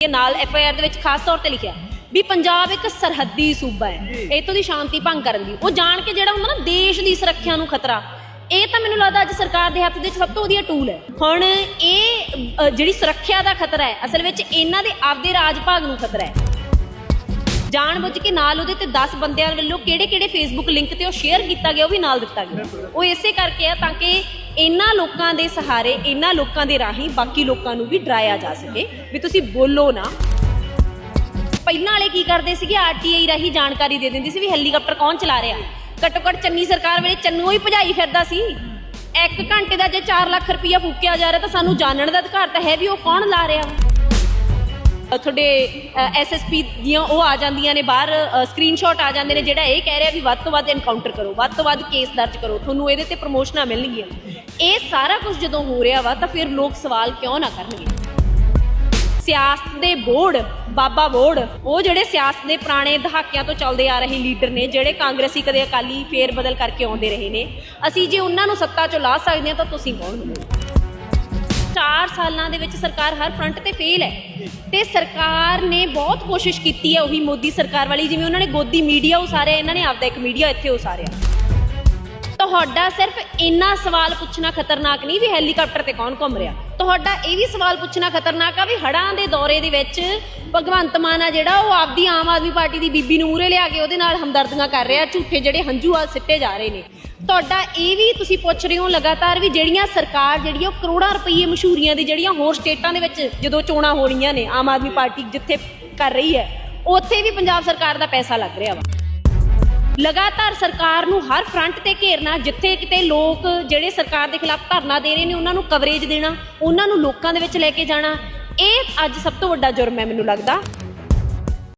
ਇਹ ਨਾਲ F I R ਦੇ ਵਿੱਚ ਖਾਸ ਤੌਰ ਤੇ ਲਿਖਿਆ ਵੀ ਪੰਜਾਬ ਇੱਕ ਸਰਹੱਦੀ ਸੂਬਾ ਹੈ। ਇਤੋਂ ਦੀ ਸ਼ਾਂਤੀ ਭੰਗ ਕਰਨ ਦੀ। ਉਹ ਜਾਣ ਕੇ ਜਿਹੜਾ ਹੁੰਦਾ ਨਾ ਦੇਸ਼ ਦੀ ਸੁਰੱਖਿਆ ਨੂੰ ਖਤਰਾ ਇਹ ਤਾਂ ਮੈਨੂੰ ਲੱਗਦਾ ਅੱਜ ਸਰਕਾਰ ਦੇ ਹੱਥ ਦੇ ਵਿੱਚ ਸਭ ਤੋਂ ਵਧੀਆ ਟੂਲ ਹੈ। ਹੁਣ ਇਹ ਅ, ਜਿਹੜੀ ਸੁਰੱਖਿਆ ਦਾ ਖਤਰਾ ਹੈ ਅਸਲ ਵਿੱਚ ਇਹਨਾਂ ਦੇ ਆਪਦੇ ਰਾਜ ਭਾਗ ਨੂੰ ਖਤਰਾ ਹੈ। ਜਾਣ ਕੇ ਨਾਲ ਉਹਦੇ ਤੇ 10 ਬੰਦਿਆਂ ਵੱਲੋਂ ਕਿਹੜੇ ਕਿਹੜੇ ਫੇਸਬੁੱਕ ਲਿੰਕ ਤੇ ਉਹ ਸ਼ੇਅਰ ਕੀਤਾ ਗਿਆ, ਉਹ ਵੀ ਨਾਲ ਦਿੱਤਾ ਗਿਆ। ਉਹ ਇਸੇ ਕਰਕੇ ਆ ਤਾਂ ਕਿ ਇਹਨਾਂ ਲੋਕਾਂ ਦੇ ਸਹਾਰੇ, ਇਹਨਾਂ ਲੋਕਾਂ ਦੇ ਰਾਹੀਂ ਬਾਕੀ ਲੋਕਾਂ ਨੂੰ ਵੀ ਡਰਾਇਆ ਜਾ ਸਕੇ। ਵੀ ਤੁਸੀਂ ਬੋਲੋ ਨਾ। ਪਹਿਲਾਂ ਵਾਲੇ ਕੀ ਕਰਦੇ ਸੀਗੇ? ਆਰਟੀਆਈ ਰਾਹੀਂ ਜਾਣਕਾਰੀ ਦੇ ਦਿੰਦੀ ਸੀ ਵੀ ਹੈਲੀਕਾਪਟਰ ਕੌਣ ਚਲਾ ਰਿਹਾ। ਘੱਟੋ ਘੱਟ ਚੰਨੀ ਸਰਕਾਰ ਵੇਲੇ ਚੰਨੂ ਹੀ ਭਜਾਈ ਫਿਰਦਾ ਸੀ। ਇੱਕ ਘੰਟੇ ਦਾ ਜੇ 4 ਲੱਖ ਰੁਪਇਆ ਫੂਕਿਆ ਜਾ ਰਿਹਾ ਤਾਂ ਸਾਨੂੰ ਜਾਣਨ ਦਾ ਅਧਿਕਾਰ ਤਾਂ ਹੈ ਵੀ ਉਹ ਕੌਣ ਲਾ ਰਿਹਾ। ਤੁਹਾਡੇ ਐਸਐਸਪੀ ਦੀਆਂ ਉਹ ਆ ਜਾਂਦੀਆਂ ਨੇ ਬਾਹਰ ਸਕਰੀਨਸ਼ਾਟ ਆ ਜਾਂਦੇ ਨੇ ਜਿਹੜਾ ਇਹ ਕਹਿ ਰਿਹਾ ਵੀ ਵੱਧ ਤੋਂ ਵੱਧ ਐਨਕਾਊਂਟਰ ਕਰੋ, ਵੱਧ ਤੋਂ ਵੱਧ ਕੇਸ ਦਰਜ ਕਰੋ, ਤੁਹਾਨੂੰ ਇਹਦੇ ਤੇ ਪ੍ਰਮੋਸ਼ਨਾਂ ਮਿਲਣਗੀਆਂ। ਇਹ ਸਾਰਾ ਕੁਝ ਜਦੋਂ ਹੋ ਰਿਹਾ ਵਾ ਤਾਂ ਫਿਰ ਲੋਕ ਸਵਾਲ ਕਿਉਂ ਨਾ ਕਰਨਗੇ? ਸਿਆਸਤ ਦੇ ਬੋਰਡ ਬਾਬਾ ਬੋਰਡ ਉਹ ਜਿਹੜੇ ਸਿਆਸਤ ਦੇ ਪੁਰਾਣੇ ਦਹਾਕਿਆਂ ਤੋਂ ਚੱਲਦੇ ਆ ਰਹੇ ਲੀਡਰ ਨੇ, ਜਿਹੜੇ ਕਾਂਗਰਸੀ ਕਦੇ ਅਕਾਲੀ ਫੇਰ ਬਦਲ ਕਰਕੇ ਆਉਂਦੇ ਰਹੇ ਨੇ, ਅਸੀਂ ਜੇ ਉਹਨਾਂ ਨੂੰ ਸੱਤਾ ਚੋਂ ਲਾ ਸਕਦੇ ਹਾਂ ਤਾਂ ਤੁਸੀਂ ਕੌਣ ਹੋ 4 ਸਾਲਾਂ ਦੇ ਵਿੱਚ ਸਰਕਾਰ ਹਰ ਫਰੰਟ ਤੇ ਫੇਲ ਹੈ। ਤੇ ਸਰਕਾਰ ਨੇ ਬਹੁਤ ਕੋਸ਼ਿਸ਼ ਕੀਤੀ ਹੈ ਉਹੀ ਮੋਦੀ ਸਰਕਾਰ ਵਾਲੀ, ਜਿਵੇਂ ਉਹਨਾਂ ਨੇ ਗੋਦੀ ਮੀਡੀਆ ਉਸਾਰਿਆ, ਇਹਨਾਂ ਨੇ ਆਪਦਾ ਇੱਕ ਮੀਡੀਆ ਇੱਥੇ ਉਸਾਰਿਆ। ਤੁਹਾਡਾ ਸਿਰਫ ਇੰਨਾ ਸਵਾਲ ਪੁੱਛਣਾ ਖਤਰਨਾਕ ਨਹੀਂ ਵੀ ਹੈਲੀਕਾਪਟਰ ਤੇ ਕੌਣ ਘੁੰਮ ਰਿਹਾ। ਤੁਹਾਡਾ ਇਹ ਵੀ ਸਵਾਲ ਪੁੱਛਣਾ ਖਤਰਨਾਕ ਆ ਵੀ ਹੜਾਂ ਦੇ ਦੌਰੇ ਦੇ ਵਿੱਚ ਭਗਵੰਤ ਮਾਨ ਆ ਜਿਹੜਾ, ਉਹ ਆਪਦੀ ਆਮ ਆਦਮੀ ਪਾਰਟੀ ਦੀ ਬੀਬੀ ਨੂੰ ਮੂਹਰੇ ਲਿਆ ਕੇ ਉਹਦੇ ਨਾਲ ਹਮਦਰਦੀਆਂ ਕਰ ਰਿਹਾ, ਝੂਠੇ ਜਿਹੜੇ ਹੰਝੂ ਆ ਸਿੱਟੇ ਜਾ ਰਹੇ ਨੇ। ਤੁਹਾਡਾ ਇਹ ਵੀ ਤੁਸੀਂ ਪੁੱਛ ਰਹੇ ਹੋ ਲਗਾਤਾਰ ਵੀ ਜਿਹੜੀਆਂ ਸਰਕਾਰ ਜਿਹੜੀ ਉਹ ਕਰੋੜਾਂ ਰੁਪਏ ਮਸ਼ਹੂਰੀਆਂ ਦੀ ਜਿਹੜੀਆਂ ਹੋਰ ਸਟੇਟਾਂ ਦੇ ਵਿੱਚ ਜਦੋਂ ਚੋਣਾਂ ਹੋ ਰਹੀਆਂ ਨੇ, ਆਮ ਆਦਮੀ ਪਾਰਟੀ ਜਿੱਥੇ ਕਰ ਰਹੀ ਹੈ, ਉੱਥੇ ਵੀ ਪੰਜਾਬ ਸਰਕਾਰ ਦਾ ਪੈਸਾ ਲੱਗ ਰਿਹਾ ਵਾ। ਲਗਾਤਾਰ ਸਰਕਾਰ ਨੂੰ ਹਰ ਫਰੰਟ ਤੇ ਘੇਰਨਾ, ਜਿੱਥੇ ਕਿਤੇ ਲੋਕ ਜਿਹੜੇ ਸਰਕਾਰ ਦੇ ਖਿਲਾਫ ਧਰਨਾ ਦੇ ਰਹੇ ਨੇ, ਉਹਨਾਂ ਨੂੰ ਕਵਰੇਜ ਦੇਣਾ, ਉਹਨਾਂ ਨੂੰ ਲੋਕਾਂ ਦੇ ਵਿੱਚ ਲੈ ਕੇ ਜਾਣਾ, ਇਹ ਅੱਜ ਸਭ ਤੋਂ ਵੱਡਾ ਜੁਰਮ ਹੈ ਮੈਨੂੰ ਲੱਗਦਾ।